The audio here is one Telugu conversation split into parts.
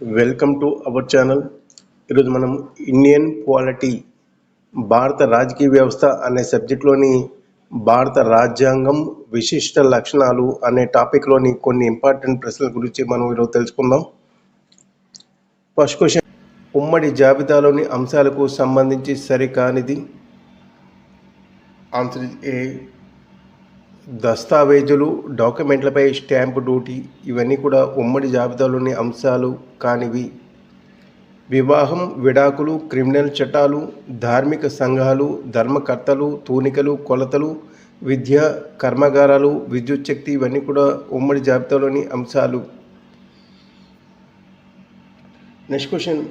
Welcome to our channel. ఈరోజు మనం ఇండియన్ పాలిటీ భారత రాజకీయ వ్యవస్థ అనే సబ్జెక్ట్లోని భారత రాజ్యాంగం విశిష్ట లక్షణాలు అనే టాపిక్లోని కొన్ని ఇంపార్టెంట్ ప్రశ్నల గురించి మనం ఈరోజు తెలుసుకుందాం. ఫస్ట్ క్వశ్చన్ ఉమ్మడి జాబితాలోని అంశాలకు సంబంధించి సరికానిది? ఆన్సర్ ఏ దస్తావేజులు డాక్యుమెంట్లపై స్టాంపు డ్యూటీ ఇవన్నీ కూడా ఉమ్మడి జాబితాలోని అంశాలు కానివి. వివాహం విడాకులు క్రిమినల్ చట్టాలు ధార్మిక సంఘాలు ధర్మకర్తలు తూనికలు కొలతలు విద్య కర్మాగారాలు విద్యుత్ శక్తి ఇవన్నీ కూడా ఉమ్మడి జాబితాలోని అంశాలు. Next question.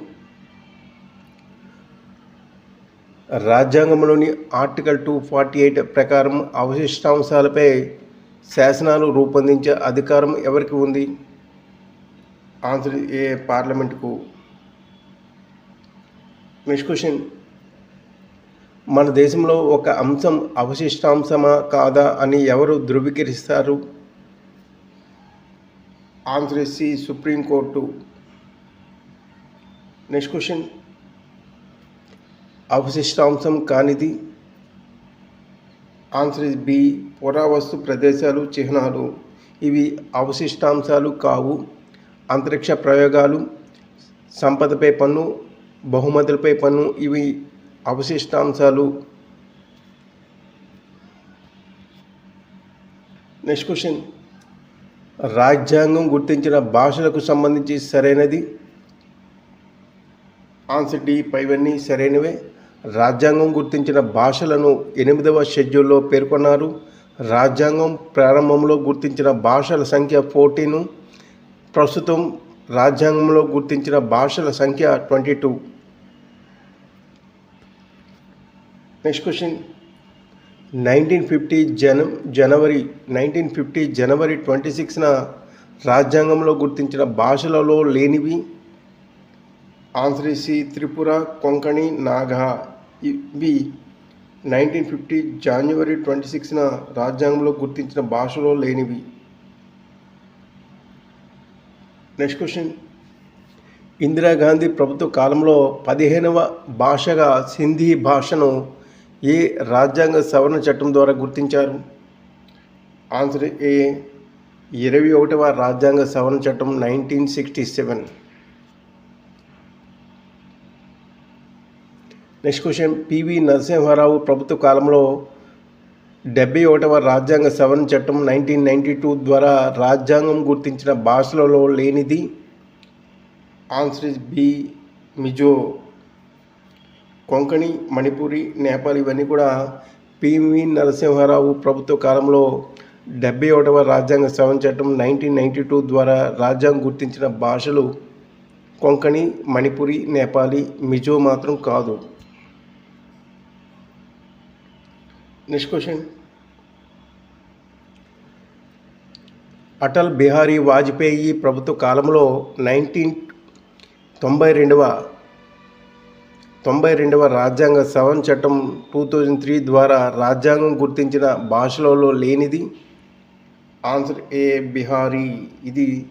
రాజ్యాంగంలోని ఆర్టికల్ టూ ఫార్టీ ఎయిట్ ప్రకారం అవశిష్టాంశాలపై శాసనాలు రూపొందించే అధికారం ఎవరికి ఉంది? ఆన్సర్ ఏ పార్లమెంటుకు? Next question. మన దేశంలో ఒక అంశం అవశిష్టాంశమా కాదా అని ఎవరు ధృవీకరిస్తారు? ఆంధ్రసి సుప్రీంకోర్టు నెక్స్ట్ క్వశ్చన్. అవశిష్టాంశం కానిది. ఆన్సర్ ఇస్ బి పురావస్తు ప్రదేశాలు చిహ్నాలు. ఇవి అవశిష్టాంశాలు కావు. అంతరిక్ష ప్రయోగాలు సంపదపై పన్ను బహుమతులపై పన్ను ఇవి అవశిష్టాంశాలు. Next question. రాజ్యాంగం గుర్తించిన భాషలకు సంబంధించి సరైనది? ఆన్సర్ డి పైవన్నీ సరైనవే. రాజ్యాంగం గుర్తించిన భాషలను ఎనిమిదవ షెడ్యూల్లో పేర్కొన్నారు. రాజ్యాంగం ప్రారంభంలో గుర్తించిన భాషల సంఖ్య ఫోర్టీను ప్రస్తుతం రాజ్యాంగంలో గుర్తించిన భాషల సంఖ్య twenty two. Next question nineteen fifty జన జనవరి నైన్టీన్ ఫిఫ్టీ జనవరి ట్వంటీ సిక్స్న రాజ్యాంగంలో గుర్తించిన భాషలలో లేనివి ఆన్సర్ త్రిపుర కొంకణి నాగా ఇవి నైన్టీన్ ఫిఫ్టీ జాన్యువరి ట్వంటీ సిక్స్న రాజ్యాంగంలో గుర్తించిన భాషలో లేనివి. నెక్స్ట్ క్వశ్చన్ ఇందిరాగాంధీ ప్రభుత్వ కాలంలో పదిహేనవ భాషగా సింధీ భాషను ఏ రాజ్యాంగ సవరణ చట్టం ద్వారా గుర్తించారు? ఆన్సర్ ఏ ఇరవై ఒకటవ రాజ్యాంగ సవరణ చట్టం nineteen sixty seven. Next question PV Narasimha Rao ప్రభుత్వ కాలంలో డెబ్బై ఒకటవ రాజ్యాంగ సవరణ చట్టం నైన్టీన్ నైంటీ టూ ద్వారా రాజ్యాంగం గుర్తించిన భాషలలో లేనిది. Answer is B Mizo Konkani Manipuri Nepal ఇవన్నీ కూడా పివి నరసింహారావు ప్రభుత్వ కాలంలో డెబ్బై ఒకటవ రాజ్యాంగ సవరణ చట్టం నైన్టీన్ నైంటీ టూ ద్వారా రాజ్యాంగం గుర్తించిన భాషలు కొంకణి మణిపురి నేపాలి మిజో మాత్రం కాదు. నెక్స్ట్ క్వశ్చన్ అటల్ బిహారీ వాజ్పేయి ప్రభుత్వ కాలంలో నైన్టీన్ తొంభై రెండవ తొంభై రెండవ రాజ్యాంగ సవరణ చట్టం టూ థౌజండ్ త్రీ ద్వారా రాజ్యాంగం గుర్తించిన భాషలలో లేనిది? Answer A Bihari. ఇది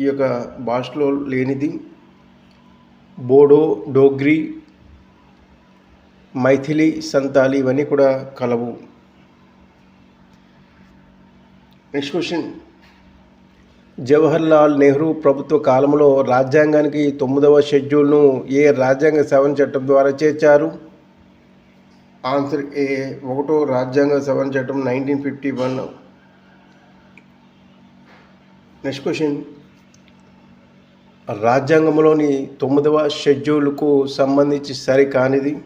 ఈ యొక్క భాషలో లేనిది. బోడో డోగ్రీ మైథిలి సంతాలి ఇవన్నీ కూడా కలవు. Next question. జవహర్లాల్ నెహ్రూ ప్రభుత్వ కాలంలో రాజ్యాంగానికి తొమ్మిదవ షెడ్యూల్ను ఏ రాజ్యాంగ సవరణ చట్టం ద్వారా చేర్చారు? ఆన్సర్ ఏ ఒకటో రాజ్యాంగ సవరణ చట్టం nineteen fifty one. Next question. రాజ్యాంగంలోని తొమ్మిదవ షెడ్యూల్కు సంబంధించి సరికానిది?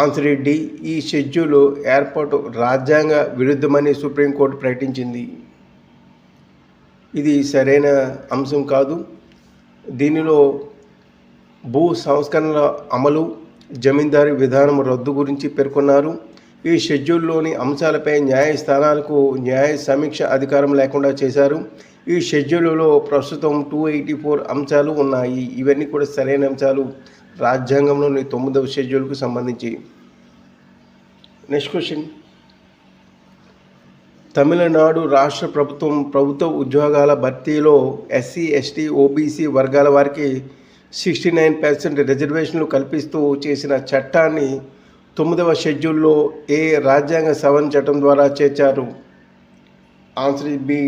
ఆంసరెడ్డి ఈ షెడ్యూల్ ఏర్పాటు రాజ్యాంగ విరుద్ధమని సుప్రీంకోర్టు ప్రకటించింది. ఇది సరైన అంశం కాదు. దీనిలో భూ సంస్కరణల అమలు జమీందారీ విధానం రద్దు గురించి పేర్కొన్నారు. ఈ షెడ్యూల్లోని అంశాలపై న్యాయస్థానాలకు న్యాయ సమీక్ష అధికారం లేకుండా చేశారు. ఈ షెడ్యూల్లో ప్రస్తుతం టూ ఎయిటీ ఫోర్ అంశాలు ఉన్నాయి. ఇవన్నీ కూడా సరైన అంశాలు. రాజ్యాంగంలోని తొమ్మిదవ షెడ్యూల్కు సంబంధించి నెక్స్ట్ క్వశ్చన్. తమిళనాడు రాష్ట్ర ప్రభుత్వం ప్రభుత్వ ఉద్యోగాల భర్తీలో ఎస్సీ ఎస్టీ ఓబీసీ వర్గాల వారికి సిక్స్టీ నైన్ పర్సెంట్ రిజర్వేషన్లు కల్పిస్తూ చేసిన చట్టాన్ని తొమ్మిదవ షెడ్యూల్లో ఏ రాజ్యాంగ సవరణ చట్టం ద్వారా చేర్చారు? ఆన్సర్ బి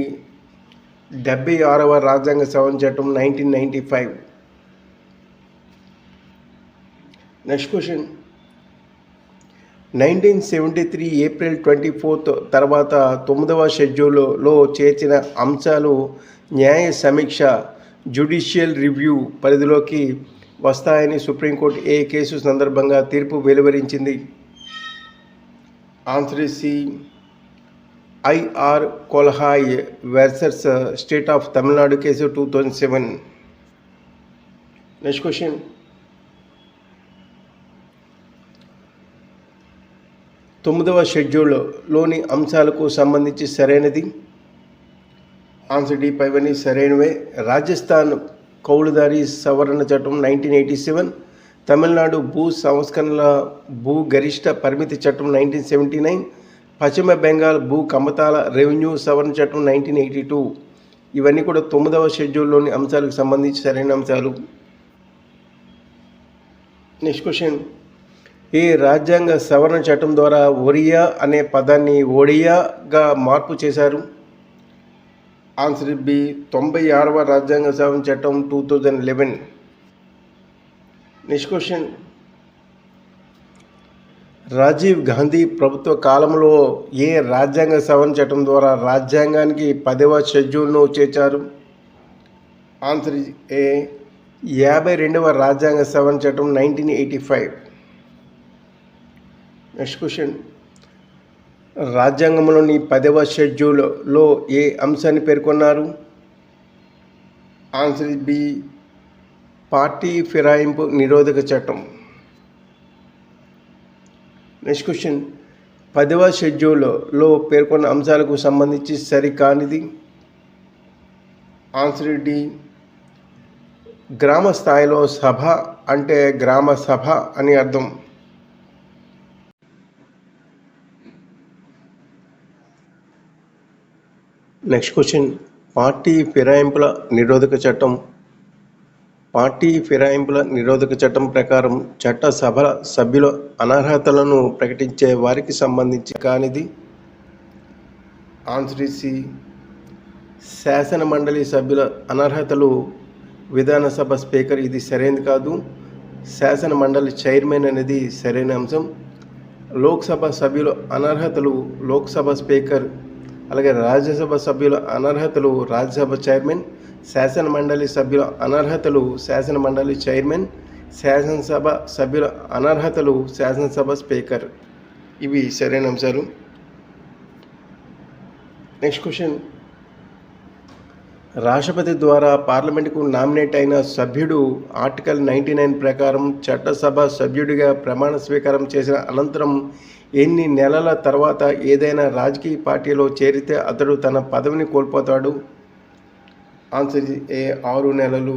డెబ్బై ఆరవ రాజ్యాంగ సవరణ చట్టం nineteen ninety five. Next question nineteen seventy three April twenty fourth తర్వాత తొమ్మిదవ షెడ్యూల్లో చేర్చిన అంశాలు న్యాయ సమీక్ష జ్యుడిషియల్ రివ్యూ పరిధిలోకి వస్తాయని సుప్రీంకోర్టు ఏ కేసు సందర్భంగా తీర్పు వెలువరించింది? Answer C IR Coelho versus state of Tamil Nadu case two thousand seven next question తొమ్మిదవ షెడ్యూల్లోని అంశాలకు సంబంధించి సరైనది? ఆన్సర్ డి పైవని సరైనవే. రాజస్థాన్ కౌలుదారి సవరణ చట్టం నైన్టీన్ ఎయిటీ సెవెన్ తమిళనాడు భూ సంస్కరణల భూ గరిష్ట పరిమితి చట్టం నైన్టీన్ సెవెంటీ నైన్ పశ్చిమ బెంగాల్ భూ కమతాల రెవెన్యూ సవరణ చట్టం నైన్టీన్ ఎయిటీ టూ. ఇవన్నీ కూడా తొమ్మిదవ షెడ్యూల్లోని అంశాలకు సంబంధించి సరైన అంశాలు. Next question. ఈ రాజ్యాంగ సవరణ చట్టం ద్వారా ఒరియా అనే పదాన్ని ఒడియాగా మార్పు చేశారు. ఆన్సర్ బి తొంభై ఆరవ రాజ్యాంగ సవరణ చట్టం two thousand eleven. Next question. Rajiv Gandhi ప్రభుత్వ కాలంలో ఏ రాజ్యాంగ సవరణ చట్టం ద్వారా రాజ్యాంగానికి పదవ షెడ్యూల్ను చేర్చారు? ఆన్సర్ ఏ యాభై రెండవ రాజ్యాంగ సవరణ చట్టం nineteen eighty five. Next question రాజ్యాంగంలోని పదవ షెడ్యూల్లో ఏ అంశాన్ని పేర్కొన్నారు? ఆన్సర్ బి పార్టీ ఫిరాయింపు నిరోధక చట్టం. నెక్స్ట్ క్వశ్చన్ పదవ షెడ్యూల్లో పేర్కొన్న అంశాలకు సంబంధించి సరికానిది? ఆన్సర్ డి గ్రామ స్థాయిలో సభ అంటే గ్రామ సభ అని అర్థం. నెక్స్ట్ క్వశ్చన్ పార్టీ ఫిరాయింపుల నిరోధక చట్టం. పార్టీ ఫిరాయింపుల నిరోధక చట్టం ప్రకారం చట్ట సభల సభ్యుల అనర్హతలను ప్రకటించే వారికి సంబంధించి కానిది? ఆన్సర్ సి శాసన మండలి సభ్యుల అనర్హతలు విధానసభ స్పీకర్ ఇది సరైనది కాదు. శాసన మండలి చైర్మన్ అనేది సరైన అంశం. లోక్సభ సభ్యుల అనర్హతలు లోక్సభ స్పీకర్ అలాగే రాజ్యసభ సభ్యుల అనర్హతలు రాజ్యసభ చైర్మన్ శాసన మండలి సభ్యుల అనర్హతలు శాసన మండలి చైర్మన్ శాసనసభ సభ్యుల అనర్హతలు శాసనసభ స్పీకర్. ఇవి సరైన అంశాలు. Next question. రాష్ట్రపతి ద్వారా పార్లమెంటుకు నామినేట్ అయిన సభ్యుడు ఆర్టికల్ నైంటీ నైన్ ప్రకారం చట్టసభ సభ్యుడిగా ప్రమాణ స్వీకారం చేసిన అనంతరం ఎన్ని నెలల తర్వాత ఏదైనా రాజకీయ పార్టీలో చేరితే అతడు తన పదవిని కోల్పోతాడు? ఆన్సర్ ఏ ఆరు నెలలు.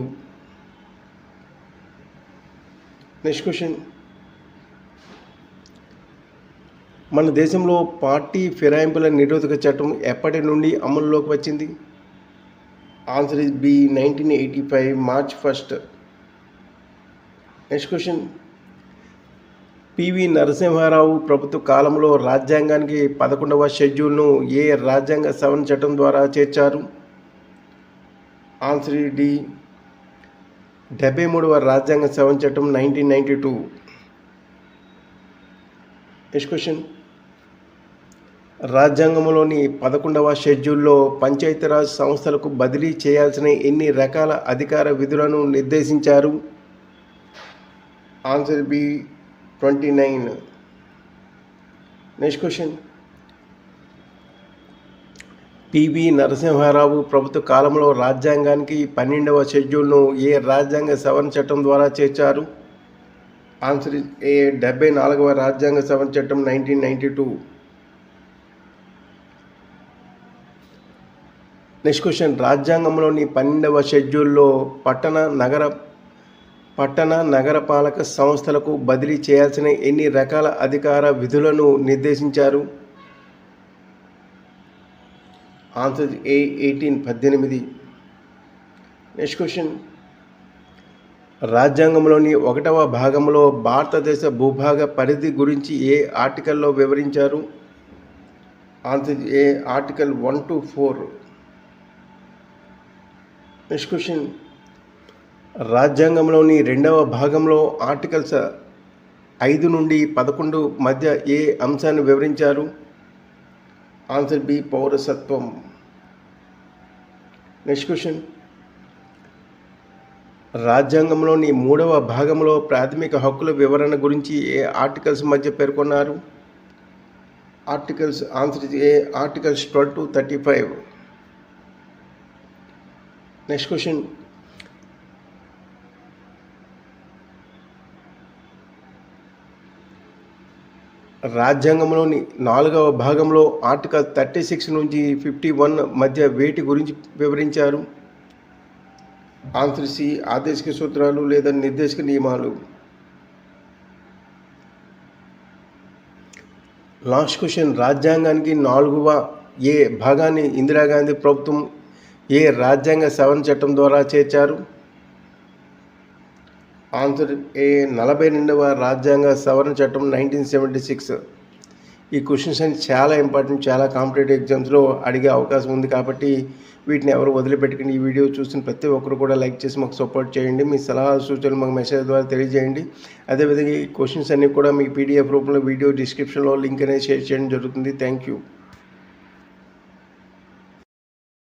నెక్స్ట్ క్వశ్చన్ మన దేశంలో పార్టీ ఫిరాయింపుల నిరోధక చట్టం ఎప్పటి నుండి అమల్లోకి వచ్చింది? Answer is B nineteen eighty five March first next question PV Narasimha Rao ప్రభుత్వ కాలంలో రాజ్యాంగానికి పదకొండవ షెడ్యూల్ను ఏ రాజ్యాంగ సవరణ చట్టం ద్వారా చేర్చారు? ఆన్సర్ డి డెబ్బై మూడవ రాజ్యాంగ సవరణ చట్టం nineteen ninety two. Next question రాజ్యాంగంలోని పదకొండవ షెడ్యూల్లో పంచాయతీరాజ్ సంస్థలకు బదిలీ చేయాల్సిన ఎన్ని రకాల అధికార విధులను నిర్దేశించారు? Answer B twenty nine next question PV Narasimha Rao ప్రభుత్వ కాలంలో రాజ్యాంగానికి పన్నెండవ షెడ్యూల్ను ఏ రాజ్యాంగ సవరణ చట్టం ద్వారా చేర్చారు? ఆన్సర్ ఏ డెబ్బై నాలుగవ రాజ్యాంగ సవరణ చట్టం nineteen ninety two next question రాజ్యాంగంలోని పన్నెండవ షెడ్యూల్లో పట్టణ నగర పట్టణ నగరపాలక సంస్థలకు బదిలీ చేయాల్సిన ఎన్ని రకాల అధికార విధులను నిర్దేశించారు? ఆన్సర్ ఏ ఎయిటీన్ పద్దెనిమిది. నెక్స్ట్ క్వశ్చన్ రాజ్యాంగంలోని ఒకటవ భాగంలో భారతదేశ భూభాగ పరిధి గురించి ఏ ఆర్టికల్లో వివరించారు? Answer A article one to four next question రాజ్యాంగంలోని రెండవ భాగంలో ఆర్టికల్స్ ఐదు నుండి పదకొండు మధ్య ఏ అంశాన్ని వివరించారు? ఆన్సర్ బి పౌరసత్వం. Next question. రాజ్యాంగంలోని మూడవ భాగంలో ప్రాథమిక హక్కుల వివరణ గురించి ఏ ఆర్టికల్స్ మధ్య పేర్కొన్నారు? Articles answer A articles twelve to thirty five. Next question. రాజ్యాంగంలోని నాలుగవ భాగంలో ఆర్టికల్ థర్టీ సిక్స్ నుంచి ఫిఫ్టీ వన్ మధ్య వేటి గురించి వివరించారు? ఆన్సర్ సి ఆదేశిక సూత్రాలు లేదా నిర్దేశక నియమాలు. లాస్ట్ క్వశ్చన్ రాజ్యాంగానికి నాలుగవ ఏ భాగాన్ని ఇందిరాగాంధీ ప్రభుత్వం ఏ రాజ్యాంగ సవరణ చట్టం ద్వారా చేర్చారు? ఆన్సర్ ఏ నలభై రెండవ రాజ్యాంగ సవరణ చట్టం నైన్టీన్ సెవెంటీ సిక్స్ ఈ క్వశ్చన్స్ అని చాలా ఇంపార్టెంట్ చాలా కాంపిటేటివ్ ఎగ్జామ్స్లో అడిగే అవకాశం ఉంది కాబట్టి వీటిని ఎవరు వదిలిపెట్టుకుని ఈ వీడియో చూసిన ప్రతి ఒక్కరు కూడా లైక్ చేసి మాకు సపోర్ట్ చేయండి. మీ సలహా సూచనలు మాకు మెసేజ్ ద్వారా తెలియజేయండి. అదేవిధంగా ఈ క్వశ్చన్స్ అన్నీ కూడా మీకు పీడిఎఫ్ రూపంలో వీడియో డిస్క్రిప్షన్లో లింక్ అనేది షేర్ చేయడం జరుగుతుంది. Thank you